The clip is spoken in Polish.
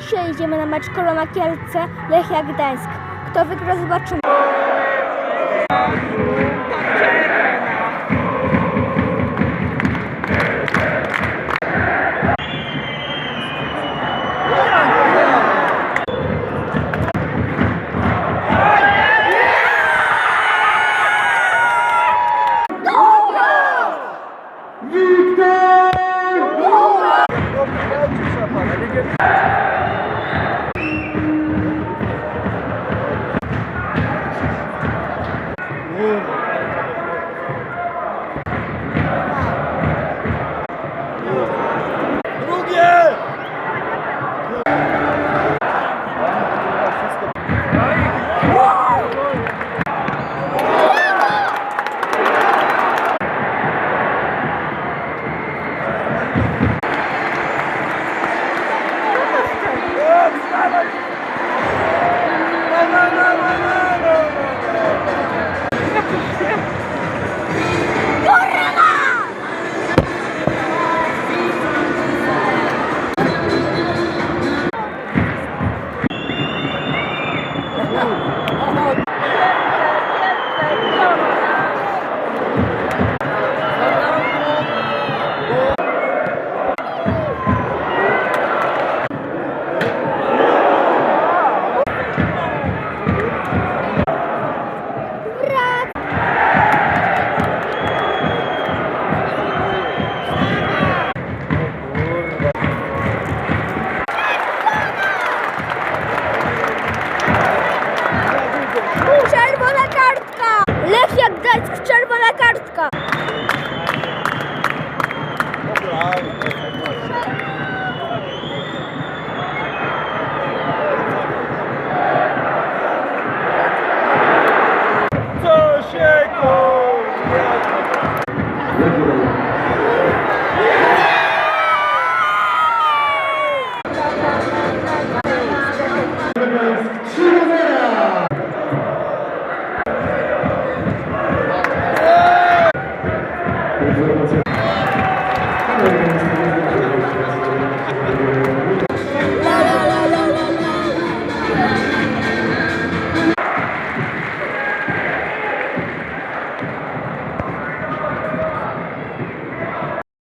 Dzisiaj idziemy na mecz Kolona Kielce, Lechia Gdańsk. Kto wygra zobaczymy. Good. Bartk, czerwona kartka. Dobra.